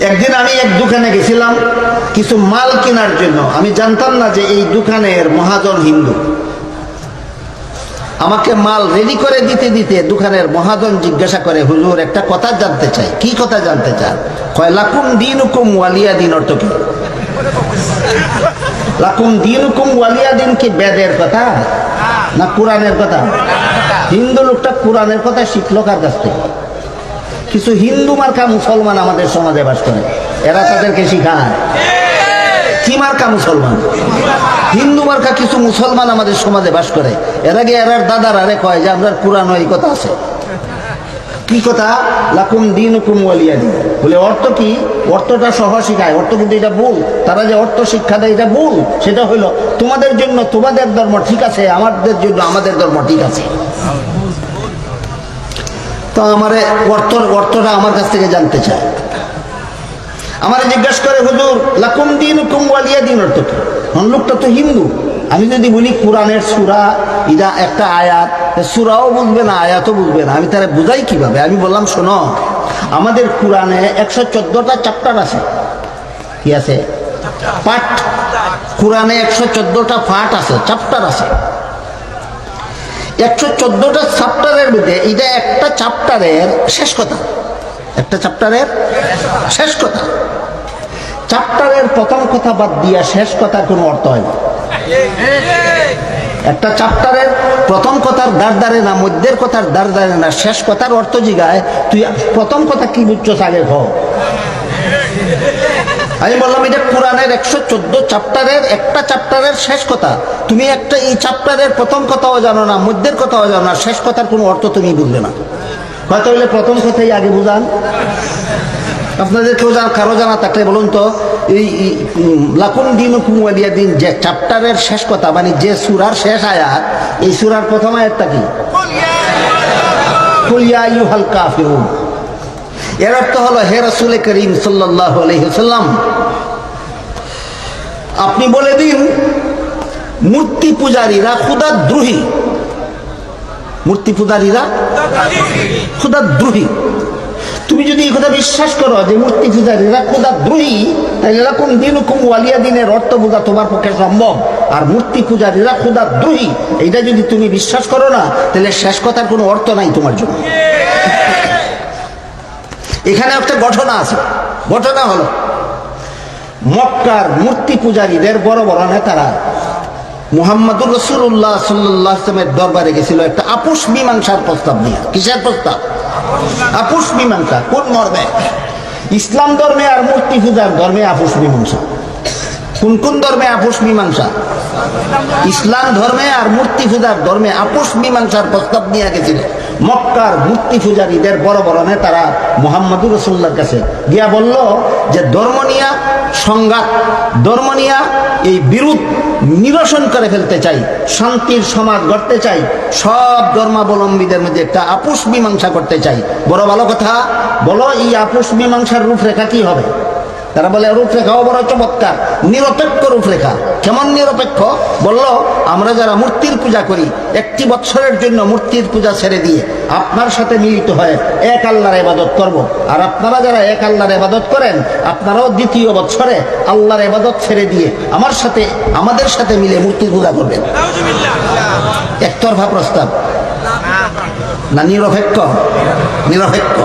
একদিন আমি এক দোকানে গেছিলাম কিছু মাল কেনার জন্য। আমি জানতাম না যে এই দোকানের মহাজন হিন্দু। আমাকে মাল রেডি করে দিতে দিতে দোকানের মহাজন জিজ্ঞাসা করে, হুজুর, একটা কথা জানতে চাই। কি কথা জানতে চান? কয়, লাকুম দিন হুকুম ওয়ালিয়া দিন অর্থ কি? লাকুম দিন হুকুম ওয়ালিয়া দিন কি বেদের কথা না কোরআনের কথা? হিন্দু লোকটা কোরআনের কথা শিখলো কার কাছ থেকে? কিছু হিন্দু মার্কা মুসলমান আমাদের সমাজে বাস করে। এরা তাদেরকে শিখায়। কি মার্কা মুসলমান? হিন্দু মার্কা কিছু মুসলমান আমাদের সমাজে বাস করে। এর আগে এরার দাদার আরে কয় যে, আমরা পুরানো এই কথা আছে। কি কথা? লাকুম দিন হুকুম ওয়ালিয়া দিন। বলে, অর্থ কি? অর্থটা সহ শিখায়। অর্থ কিন্তু এটা ভুল। তারা যে অর্থ শিক্ষা দেয় এটা ভুল। সেটা হইল, তোমাদের জন্য তোমাদের ধর্ম ঠিক আছে, আমাদের জন্য আমাদের ধর্ম ঠিক আছে। তো আমার অর্থ অর্থটা আমার কাছ থেকে জানতে চায়। আমার জিজ্ঞাসা করে, হুজুর, লাকুম দিন হুকুম ওয়ালিয়া দিন অর্থ কি? লোকটা তো হিন্দু। আমি যদি বলি কোরআনের সুরা ইরা একটা আয়াত সুরাও বুঝবে না, আয়াতও বুঝবে না। আমি তারা বুঝাই কীভাবে? আমি বললাম, শোনো, আমাদের কোরআনে একশো চোদ্দটা চ্যাপ্টার আছে। কি আছে? পাঠ। কোরআনে একশো চোদ্দটা পাঠ আছে, চ্যাপ্টার আছে। একশো চোদ্দটা চ্যাপ্টারের মধ্যে এটা একটা চ্যাপ্টারের শেষ কথা। একটা চ্যাপ্টারের শেষ কথা। চ্যাপ্টারের প্রথম কথা বাদ দিয়া শেষ কথার কোনো অর্থ হয় না। একটা চ্যাপ্টারের প্রথম কথার দাঁড় দাঁড়ে না, মধ্যের কথার দাঁড় দাঁড়ে না, শেষ কথার অর্থ জিগায়, তুই প্রথম কথা কি বুঝছ আগে হ আমি বললাম এটা কোরআনের একশো চোদ্দ চ্যাপ্টারের একটা চ্যাপ্টারের শেষ কথা। তুমি একটা এই চ্যাপ্টারের প্রথম কথাও জানো না, মধ্যের কথাও জানো না, শেষ কথার কোনো অর্থ তুমি বুঝবে না। হয়তো হইলে প্রথম কথাই আগে বুঝান। আপনাদের কেউ জানা কারও জানা থাকলে বলুন তো, এই লাকুন দিন কুমুয়ালিয়া দিন যে চ্যাপ্টারের শেষ কথা মানে যে সুরার শেষ আয়াত, এই সুরার প্রথম আয়াতটা কি? কুলিয়া ইউহাল কাফিরুন। এর অর্থ হলো, হে রসুল করিম আলহিহাল্লাম আপনি বলে দিন, মূর্তি পূজারীরা খুদা দ্রোহী মূর্তি পূজারীরা খুদা দ্রোহী তুমি যদি এই কথা বিশ্বাস করো যে মূর্তি পূজারীরা খুদা দ্রোহী তাহলে এরকম দিন হুকুম ওয়ালিয়া দিনের অর্থ বোঝা তোমার পক্ষে সম্ভব। আর মূর্তি পূজারীরা খুদা দ্রোহী এটা যদি তুমি বিশ্বাস করো না, তাহলে শেষ কথার কোনো অর্থ নাই তোমার জন্য। এখানে একটা ঘটনা আছে। ঘটনা হলো, মক্কার মূর্তি পূজারীদের বড় বড় নেতারা মুহাম্মদুর রসুল্লাহ সাল্লামের দরবারে গেছিল একটা আপুষ মীমাংসার প্রস্তাব নিয়ে। কিসের প্রস্তাব? আপুষ মীমাংসা। কোন মর্মে ইসলাম ধর্মে আর মূর্তি পূজার ধর্মে আপুষ মীমাংসা। কোন কোন ধর্মে আপুষ মীমাংসা? ইসলাম ধর্মে আর মূর্তি পূজার ধর্মে আপোষ মীমাংসার প্রস্তাব নিয়ে গেছিল। মক্কার মূর্তি পূজারীদের বড় বড় নেতারা মোহাম্মদুর রসুল্লার কাছে গিয়া বলল যে ধর্ম নিয়া সংঘাত, ধর্ম নিয়া এই বিরোধ নিরসন করে ফেলতে চাই, শান্তির সমাজ গড়তে চাই, সব ধর্মাবলম্বীদের মধ্যে একটা আপোষ মীমাংসা করতে চাই। বড় ভালো কথা, বলো এই আপোষ মীমাংসার রূপরেখা কি হবে? তারা বলে রূপরেখাও বড় চমৎকার নিরপেক্ষ রূপরেখা। কেমন নিরপেক্ষ? বলল আমরা যারা মূর্তির পূজা করি একটি বছরের জন্য মূর্তির পূজা ছেড়ে দিয়ে আপনার সাথে মিলিত হয়ে এক আল্লাহর এবাদত করব। আর আপনারা যারা এক আল্লাহর এবাদত করেন আপনারাও দ্বিতীয় বছরে আল্লাহর এবাদত ছেড়ে দিয়ে আমার সাথে আমাদের সাথে মিলে মূর্তির পূজা করবেন। একতরফা প্রস্তাব। না নিরপেক্ষ? নিরপেক্ষ।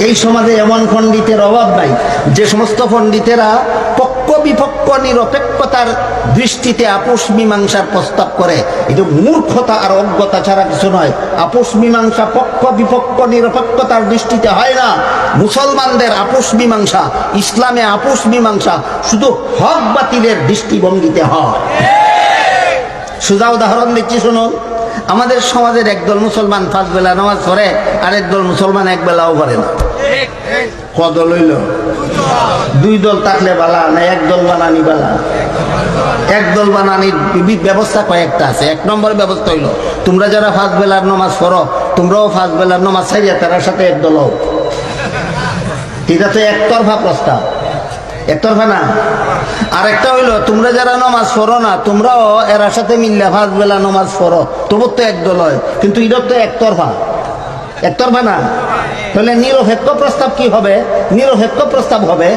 এই সমাজে এমন পণ্ডিতের অভাব নাই। যে সমস্ত পণ্ডিতেরা পক্ষ বিপক্ষ নিরপেক্ষতার দৃষ্টিতে আপোষ মীমাংসার প্রস্তাব করে। এটা মূর্খতা আর অজ্ঞতা ছাড়া কিছু নয়। আপোষ মীমাংসা পক্ষ বিপক্ষ নিরপেক্ষতার দৃষ্টিতে হয় না। মুসলমানদের আপোষ মীমাংসা, ইসলামে আপোষ মীমাংসা শুধু হক বাতিলের দৃষ্টিভঙ্গিতে হয়। সোজা উদাহরণ দিচ্ছি, শুনুন। আমাদের সমাজের একদল মুসলমান পাঁচ বেলা নামাজ পড়ে আর একদল মুসলমান এক বেলাও করে না। কদল হইল? দুই দল থাকলে বালা, না এক দল বানানি বালা? এক দল বানানির ব্যবস্থা কয়েকটা আছে। এক নম্বর ব্যবস্থা হইল, তোমরা যারা পাঁচ বেলার নামাজ পড়ো, তোমরাও পাঁচ বেলার নামাজ ছাড়িয়া তার সাথে এক দল হও। এটা তো একতরফা প্রস্তাব। একতরফা না? আর একটা হইল, তোমরা যারা নমাজ পড়ো না, তোমরাও এরার সাথে মিললে পাঁচ বেলা নমাজ পড়ো। তবু তো একদল হয়, কিন্তু এটা তো একতরফা। একতরফা না? তাহলে নিরপেক্ষ প্রস্তাব কি হবে? নিরপেক্ষ প্রস্তাব হবে,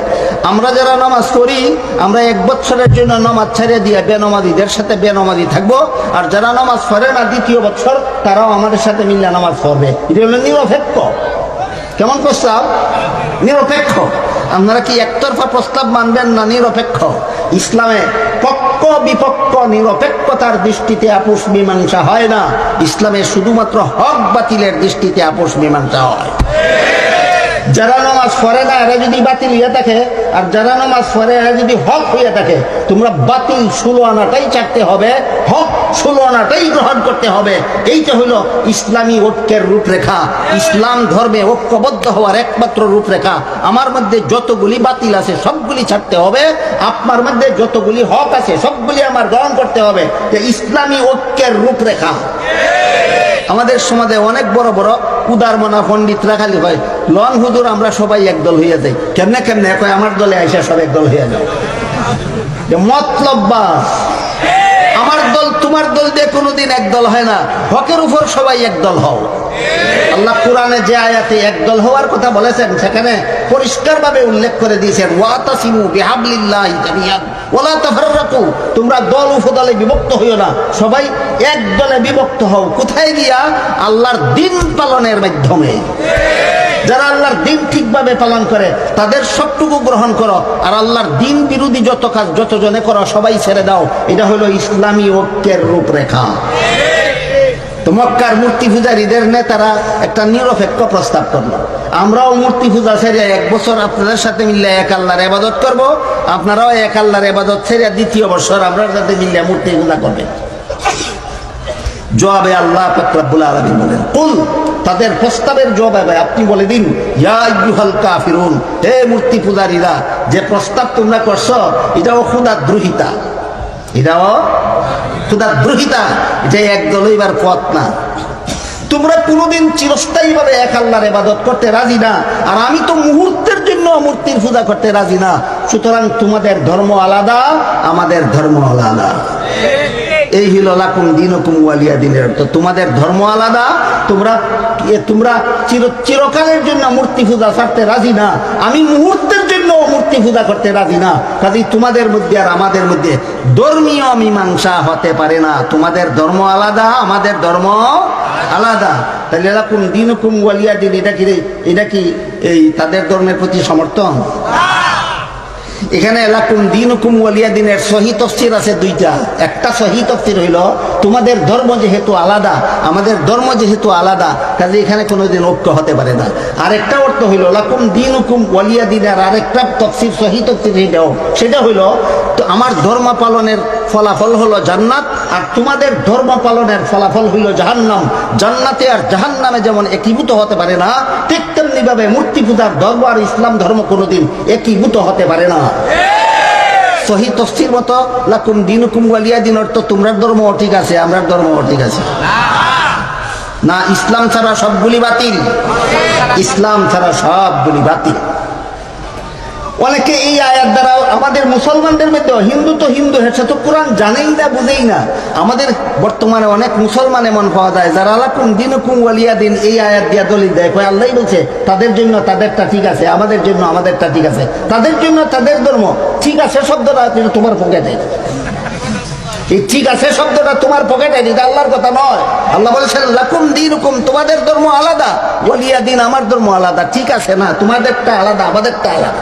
আমরা যারা নামাজ পড়ি, আমরা এক বছরের জন্য নামাজ ছেড়ে দিয়ে বেনমাদিদের সাথে বেনমাদি থাকব, আর যারা নামাজ পড়ে না, দ্বিতীয় বছর তারাও আমাদের সাথে মিললে নামাজ পড়বে। এটা হলো নিরপেক্ষ। কেমন প্রস্তাব? নিরপেক্ষ। আপনারা কি একতরফা প্রস্তাব মানবেন না নিরপেক্ষ? ইসলামে পক্ষ বিপক্ষ নিরপেক্ষতার দৃষ্টিতে আপোষ মীমাংসা হয় না। ইসলামে শুধুমাত্র হক বাতিলের দৃষ্টিতে আপোষ মীমাংসা হয়। যারা নামাজ পড়ে না, এরা যদি বাতিল হইয়া থাকে, আর যারা নামাজ পড়ে, এরা যদি হক হইয়া থাকে, তোমরা বাতিল ষোলো আনাটাই চাটতে হবে। হক ষোলো আনাটাই গ্রহণ করতে হবে। এইটা হলো ইসলামী ঐক্যের রূপরেখা। ইসলাম ধর্মে ঐক্যবদ্ধ হওয়ার একমাত্র রূপরেখা। আমার মধ্যে যতগুলি বাতিল আছে, সবগুলি ছাড়তে হবে। আপনার মধ্যে যতগুলি হক আছে, সবগুলি আমার গ্রহণ করতে হবে। যে ইসলামী ঐক্যের রূপরেখা। আমাদের সমাজে অনেক বড় বড় উদার মনা পণ্ডিতরা খালি হয়, লন হুজুর, আমরা সবাই একদল হইয়া যাই। কেমনে কেমনে? কয়, আমার দলে আইসা সব একদল হইয়া যায় মতলব বাস। আমার দল, তোমার দল দিয়ে কোনোদিন একদল হয় না। হকের উপর সবাই একদল হও। আল্লাহ কোরআনে যে আয়াতে একদল হওয়ার কথা বলেছেন, সেখানে পরিষ্কারভাবে উল্লেখ করে দিয়েছেন ওয়াতাসিমু বিহাবলিল্লাহি জামিয়ান তাফাররাকু। তোমরা দল উপদলে বিভক্ত হইও না, সবাই এক দলে বিভক্ত হও। কোথায় গিয়া? আল্লাহর দিন পালনের মাধ্যমে। যারা আল্লাহর দিন ঠিকভাবে পালন করে, তাদের সবটুকু গ্রহণ করো। আর আল্লাহর দিন বিরোধী যত কাজ যত জনে করো, সবাই ছেড়ে দাও। এটা হলো ইসলামী ঐক্যের রূপরেখা। তো মক্কার মূর্তি পূজারীদের নেতারা একটা নিরপেক্ষ প্রস্তাব করল। আমরাও মূর্তি পূজা ছেড়ে এক বছর আপনাদের সাথে মিললে এক আল্লাহর এবাদত করব। আপনারাও এক আল্লাহর এবাদত ছেড়ে দ্বিতীয় বছর আপনার সাথে মিললে মূর্তি পূজা করবেন জবাবে আল্লাহ ফাকরাবুল আলমিন বলেন, কুল তাদের প্রস্তাবের জবাবে আপনি বলে দিন হে মূর্তি পূজারীরা, যে প্রস্তাব তোমরা করছ, এটাও খুদা দ্রোহিতা এটাও খুদা দ্রোহিতা এটা একদল হইবার পথ না। তোমরা কোনোদিন চিরস্থায়ী ভাবে এক আল্লাহর ইবাদত করতে রাজি না, আর আমি তো মুহূর্তের জন্য মূর্তির পূজা করতে রাজি না। সুতরাং তোমাদের ধর্ম আলাদা, আমাদের ধর্ম আলাদা। এই হলো লাকুম দিনকুম ওয়ালিয়া দিনের। অর্থ তোমাদের ধর্ম আলাদা, তোমরা তোমরা চির, চিরকালের জন্য মূর্তি পূজা ছাড়তে রাজি না। আমি মুহূর্তের জন্য মূর্তি পূজা করতে রাজি না। কাজেই তোমাদের মধ্যে আর আমাদের মধ্যে ধর্মীয় মীমাংসা হতে পারে না। তোমাদের ধর্ম আলাদা, আমাদের ধর্ম আলাদা। তাহলে এরকম দিনকুম ওয়ালিয়া দিন, এটা কি এটা কি এই তাদের ধর্মের প্রতি সমর্থন? এখানে এলাকুম দিন হুকুম ওয়ালিয়া দিনের সহি তফসির আছে দুইটা। একটা সহি তফসির হইল, তোমাদের ধর্ম যেহেতু আলাদা, আমাদের ধর্ম যেহেতু আলাদা কাজে এখানে কোনোদিন ঐক্য হতে পারে না। আরেকটা অর্থ হইল, লাকুম দিন হুকুম ওয়ালিয়া দিনের আরেকটা তফসির, সহি তফসির, সেটাও। সেটা হইল, তো আমার ধর্ম পালনের ফলাফল হলো জান্নাত আর তোমাদের ধর্ম পালনের ফলাফল হইল জাহান্নাম। জান্নাতে আর জাহান্নামে যেমন একীভূত হতে পারে না, ঠিক তেমনি ভাবে মূর্তি পূজার ধর্ম আর ইসলাম ধর্ম কোনোদিন একীভূত হতে পারে না। মতো দিন অর্থ ধর্ম আছে ধর্ম আছে। না, ইসলাম ছাড়া সবগুলি বাতিল। ইসলাম ছাড়া সবগুলি বাতিল। অনেকে এই আয়াত দ্বারা আমাদের মুসলমানদের মধ্যে হিন্দু তো হিন্দু হেসে তো কোরআন জানেই না, বুঝেই না। আমাদের বর্তমানে অনেক মুসলমান এমন পাওয়া যায়, যারা আলাকুম দিন কুম ওয়ালিয়া দিন এই আয়াত দিয়া দলিল দেয়। কয় আল্লাহ বলছে, তাদের জন্য তাদেরটা ঠিক আছে, আমাদের জন্য আমাদেরটা ঠিক আছে। তাদের জন্য তাদের ধর্ম, ঠিক আছে শব্দটা কিন্তু তোমার পকেটে। এই ঠিক আছে শব্দটা তোমার পকেটে, এটা আল্লাহর কথা নয়। আল্লাহ বলেছেন, লাকুম দিন হুকুম তোমাদের ধর্ম আলাদা ওলিয়া দিন আমার ধর্ম আলাদা। ঠিক আছে না, তোমাদেরটা আলাদা, আমাদেরটা আলাদা।